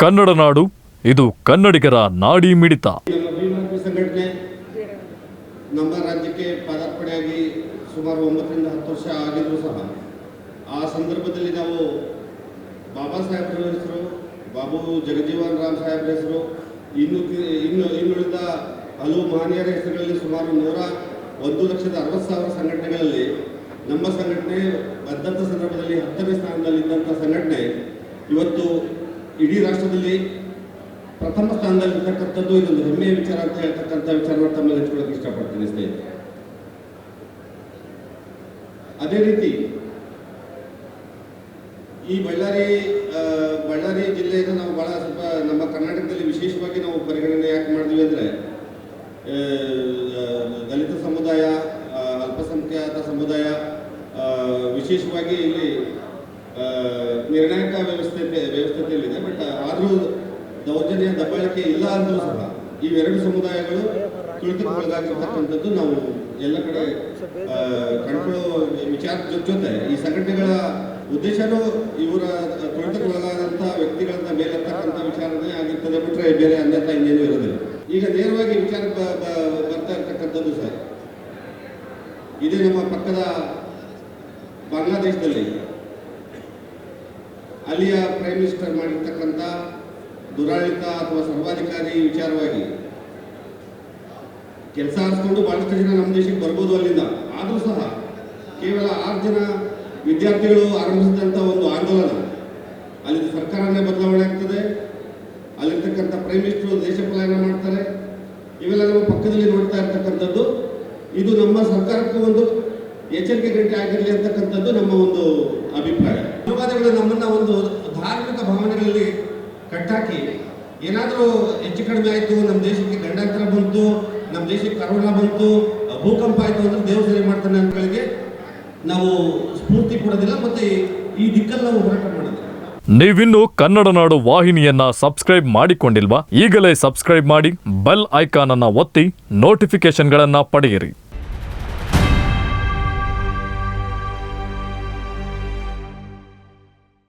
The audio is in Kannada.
ಕನ್ನಡ ನಾಡು, ಇದು ಕನ್ನಡಿಗರ ನಾಡಿ ಮಿಡಿತ. ಸಂಘಟನೆ ನಮ್ಮ ರಾಜ್ಯಕ್ಕೆ ಪಾದಾರ್ಪಣೆಯಾಗಿ ಸುಮಾರು ಒಂಬತ್ತರಿಂದ ಹತ್ತು ವರ್ಷ ಆಗಿದ್ರು ಸಹ ಆ ಸಂದರ್ಭದಲ್ಲಿ ನಾವು ಬಾಬಾ ಸಾಹೇಬ್ರ ಹೆಸರು, ಬಾಬು ಜಗಜೀವನ್ ರಾಮ್ ಸಾಹೇಬ್ರ ಹೆಸರು, ಇನ್ನು ಇನ್ನು ಇನ್ನುಳಿದ ಹಲವು ಮಹನೀಯರ ಹೆಸರುಗಳಲ್ಲಿ ಸುಮಾರು ನೂರ ಒಂದು ಲಕ್ಷದ ಅರವತ್ತು ಸಾವಿರ ಸಂಘಟನೆಗಳಲ್ಲಿ ನಮ್ಮ ಸಂಘಟನೆ ಬಂದಂಥ ಸಂದರ್ಭದಲ್ಲಿ ಹತ್ತನೇ ಸ್ಥಾನದಲ್ಲಿದ್ದಂಥ ಸಂಘಟನೆ ಇವತ್ತು ಇಡೀ ರಾಷ್ಟ್ರದಲ್ಲಿ ಪ್ರಥಮ ಸ್ಥಾನದಲ್ಲಿರ್ತಕ್ಕಂಥದ್ದು ಇದೊಂದು ಹೆಮ್ಮೆಯ ವಿಚಾರ ಅಂತ ಹೇಳ್ತಕ್ಕಂಥ ವಿಚಾರವನ್ನು ತಮ್ಮಲ್ಲಿ ಹಂಚ್ಕೊಳ್ಳೋಕೆ ಇಷ್ಟಪಡ್ತೀನಿ ಸ್ನೇಹಿತರೆ ಅದೇ ರೀತಿ ಈ ಬಳ್ಳಾರಿ ಬಳ್ಳಾರಿ ಜಿಲ್ಲೆಯನ್ನು ನಾವು ಬಹಳ ಸ್ವಲ್ಪ ನಮ್ಮ ಕರ್ನಾಟಕದಲ್ಲಿ ವಿಶೇಷವಾಗಿ ನಾವು ಪರಿಗಣನೆ ಯಾಕೆ ಮಾಡಿದ್ವಿ ಅಂದರೆ ದಲಿತ ಸಮುದಾಯ ಅಲ್ಪಸಂಖ್ಯಾತ ಸಮುದಾಯ ವಿಶೇಷವಾಗಿ ಇಲ್ಲಿ ನಿರ್ಣಾಯಕ ವ್ಯವಸ್ಥೆ, ವ್ಯವಸ್ಥೆಯಲ್ಲಿದೆ ಬಟ್ ಆದರೂ ದೌರ್ಜನ್ಯ, ದಬ್ಬಾಳಿಕೆ ಇಲ್ಲ ಅಂದರೂ ಸಹ ಇವೆರಡು ಸಮುದಾಯಗಳು ತುಳಿತಕ್ಕೊಳಗಾಗಿರ್ತಕ್ಕಂಥದ್ದು ನಾವು ಎಲ್ಲ ಕಡೆ ಕಂಡುಕೊಳ್ಳೋ ವಿಚಾರ ಜೊತೆ. ಈ ಸಂಘಟನೆಗಳ ಉದ್ದೇಶನೂ ಇವರ ತುಳಿತಕ್ಕೊಳಗಾದಂಥ ವ್ಯಕ್ತಿಗಳನ್ನ ಮೇಲೆತ್ತಕ್ಕಂಥ ವಿಚಾರನೇ ಆಗಿರ್ತದೆ ಬಿಟ್ಟರೆ ಬೇರೆ ಅನ್ಯಥ ಇನ್ನೇನು ಇರೋದಿಲ್ಲ. ಈಗ ನೇರವಾಗಿ ವಿಚಾರ ಬರ್ತಾ ಇರ್ತಕ್ಕಂಥದ್ದು ಸರ್. ಇದೇ ನಮ್ಮ ಪಕ್ಕದ ಬಾಂಗ್ಲಾದೇಶದಲ್ಲಿ ಅಲ್ಲಿಯ ಪ್ರೈಮ್ ಮಿನಿಸ್ಟರ್ ಮಾಡಿರ್ತಕ್ಕಂಥ ದುರಾಡಳಿತ ಅಥವಾ ಸರ್ವಾಧಿಕಾರಿ ವಿಚಾರವಾಗಿ ಕೆಲಸ ಆರಿಸ್ಕೊಂಡು ಬಹಳಷ್ಟು ಜನ ನಮ್ಮ ದೇಶಕ್ಕೆ ಬರ್ಬೋದು ಅಲ್ಲಿಂದ. ಆದರೂ ಸಹ ಕೇವಲ ಆರು ಜನ ವಿದ್ಯಾರ್ಥಿಗಳು ಆರಂಭಿಸಿದಂಥ ಒಂದು ಆಂದೋಲನ. ಅಲ್ಲಿ ಸರ್ಕಾರನೇ ಬದಲಾವಣೆ ಆಗ್ತದೆ. ಅಲ್ಲಿರ್ತಕ್ಕಂಥ ಪ್ರೈಮ್ ಮಿನಿಸ್ಟರ್ ದೇಶ ಪಲಾಯನ ಮಾಡ್ತಾರೆ. ಇವೆಲ್ಲ ನಮ್ಮ ಪಕ್ಕದಲ್ಲಿ ನೋಡ್ತಾ ಇರ್ತಕ್ಕಂಥದ್ದು. ಇದು ನಮ್ಮ ಸರ್ಕಾರಕ್ಕೂ ಒಂದು ಎಚ್ಚರಿಕೆ ಗಂಟೆ ಆಗಿರಲಿ ಅಂತಕ್ಕಂಥದ್ದು ನಮ್ಮ ಕಟ್ಟಾಕಿ ಏನಾದರೂ ಹೆಚ್ಚು ಕಡಿಮೆ ಆಯಿತು ನಮ್ಮ ದೇಶಕ್ಕೆ ಗಂಡಾಂತರ ಬಂತು ನಮ್ಮ ದೇಶಕ್ಕೆ ಕರೋನಾ ಬಂತು, ಭೂಕಂಪ ಆಯಿತು ಅಂದ್ರೆ ಸರಿ ಮಾಡ್ತಾನೆ ಅಂತಗಳಿಗೆ ನಾವು ಸ್ಫೂರ್ತಿ ಕೊಡೋದಿಲ್ಲ ಮತ್ತೆ ಈ ದಿಕ್ಕಲ್ಲಿ ನಾವು ಹೋರಾಟ ಮಾಡೋದಿಲ್ಲ. ನೀವಿನ್ನು ಕನ್ನಡ ನಾಡು ವಾಹಿನಿಯನ್ನ ಸಬ್ಸ್ಕ್ರೈಬ್ ಮಾಡಿಕೊಂಡಿಲ್ವಾ? ಈಗಲೇ ಸಬ್ಸ್ಕ್ರೈಬ್ ಮಾಡಿ, ಬೆಲ್ ಐಕಾನ್ ಅನ್ನ ಒತ್ತಿ ನೋಟಿಫಿಕೇಶನ್ಗಳನ್ನ ಪಡೆಯಿರಿ.